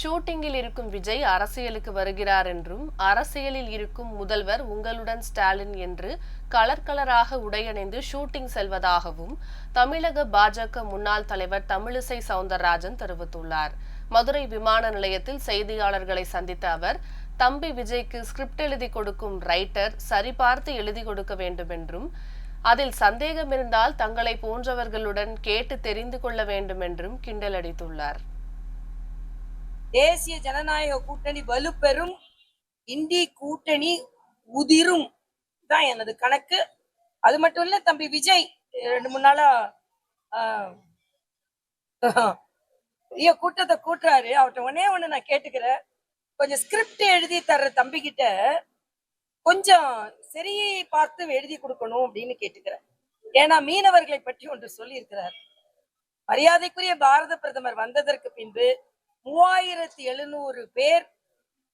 ஷூட்டிங்கில் இருக்கும் விஜய் அரசியலுக்கு வருகிறார் என்றும் அரசியலில் இருக்கும் முதல்வர் உங்களுடன் ஸ்டாலின் என்று கலர் கலராக உடையணிந்து ஷூட்டிங் செல்வதாகவும் தமிழக பாஜக முன்னாள் தலைவர் தமிழிசை சவுந்தரராஜன் தெரிவித்துள்ளார். மதுரை விமான நிலையத்தில் செய்தியாளர்களை சந்தித்த அவர் தம்பி விஜய்க்கு ஸ்கிரிப்ட் எழுதி கொடுக்கும் ரைட்டர் சரிபார்த்து எழுதி கொடுக்க வேண்டும் என்றும் அதில் சந்தேகம் இருந்தால் தங்களை போன்றவர்களுடன் கேட்டு தெரிந்து கொள்ள வேண்டும் என்றும் கிண்டல் அடித்துள்ளார். தேசிய ஜனநாயக கூட்டணி வலுப்பெறும் இந்தி கூட்டணி உதிரும். தான் எனது கணக்கு. அது மட்டும் இல்ல தம்பி விஜய் ரெண்டு மூணு நாளா ஐயோ கூட்டத்தை கூட்டுறாரு. அவர்கிட்ட ஒன்னே ஒண்ணு நான் கேட்டுக்கிறேன். கொஞ்சம் ஸ்கிரிப்ட் எழுதி தர்ற தம்பி கிட்ட கொஞ்சம் சரி பார்த்து எழுதி கொடுக்கணும் அப்படின்னு கேட்டுக்கிறேன். ஏன்னா மீனவர்களை பற்றி ஒன்று சொல்லியிருக்கிறார். மரியாதைக்குரிய பாரத பிரதமர் வந்ததற்கு பின்பு மூவாயிரத்தி எழுநூறு பேர்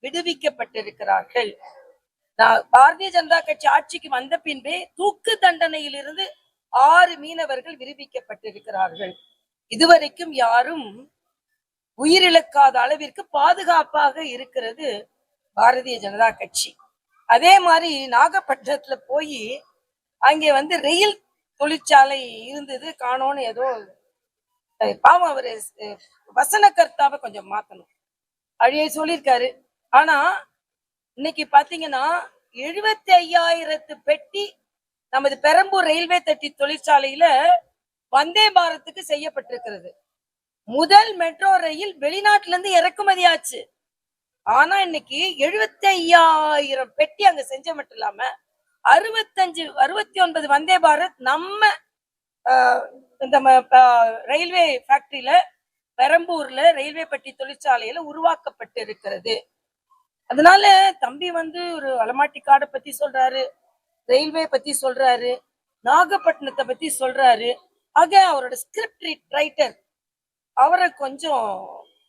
விடுவிக்கப்பட்டிருக்கிறார்கள். நான் பாரதிய ஜனதா கட்சி ஆட்சிக்கு வந்த பின்பே தூக்கு தண்டனையிலிருந்து ஆறு மீனவர்கள் விடுவிக்கப்பட்டிருக்கிறார்கள். இதுவரைக்கும் யாரும் உயிரிழக்காத அளவிற்கு பாதுகாப்பாக இருக்கிறது பாரதிய ஜனதா கட்சி. அதே மாதிரி நாகப்பட்டினத்துல போய் அங்கே வந்து ரயில் தொழிற்சாலை இருந்தது காணோன்னு ஏதோ பாவம் அவரு வசன வசனகர்த்தாவை கொஞ்சம் மாத்தணும். அழியை சொல்லியிருக்காரு. ஆனா இன்னைக்கு பாத்தீங்கன்னா எழுபத்தி ஐயாயிரத்து பெட்டி நமது பெரம்பூர் ரயில்வே தட்டி தொழிற்சாலையில வந்தே பாரத்துக்கு செய்யப்பட்டிருக்கிறது. முதல் மெட்ரோ ரயில் வெளிநாட்டுல இருந்து இறக்குமதி ஆச்சு. ஆனா இன்னைக்கு எழுபத்தி ஐயாயிரம் பெட்டி அங்க செஞ்ச மட்டும் இல்லாம அறுபத்தஞ்சு அறுபத்தி ஒன்பது வந்தே பாரத் நம்ம இந்த ரயில்வே ஃபேக்டரியில பெரம்பூர்ல ரயில்வே பட்டி தொழிற்சாலையில உருவாக்கப்பட்டு இருக்கிறது அதனால தம்பி வந்து ஒரு அலமாட்டி காடை பத்தி சொல்றாரு ரயில்வே பத்தி சொல்றாரு நாகப்பட்டினத்தை பத்தி சொல்றாரு. ஆக அவரோட ஸ்கிரிப்ட் ரைட்டர் அவரை கொஞ்சம்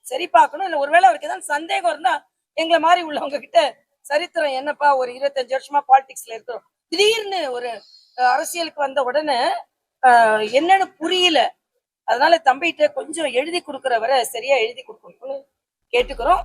சரி பார்க்கணும். இல்ல ஒருவேளை அவருக்கு ஏதாவது சந்தேகம் இருந்தா எங்களை மாதிரி உள்ளவங்க கிட்ட சரித்திரம் என்னப்பா ஒரு இருபத்தஞ்சு வருஷமா பாலிடிக்ஸ்ல இருக்கிறோம். திடீர்னு ஒரு அரசியலுக்கு வந்த உடனே என்னன்னு புரியல. அதனால தம்பிகிட்ட கொஞ்சம் எழுதி கொடுக்குறவரை சரியா எழுதி கொடுக்கணும்னு கேட்டுக்கிறோம்.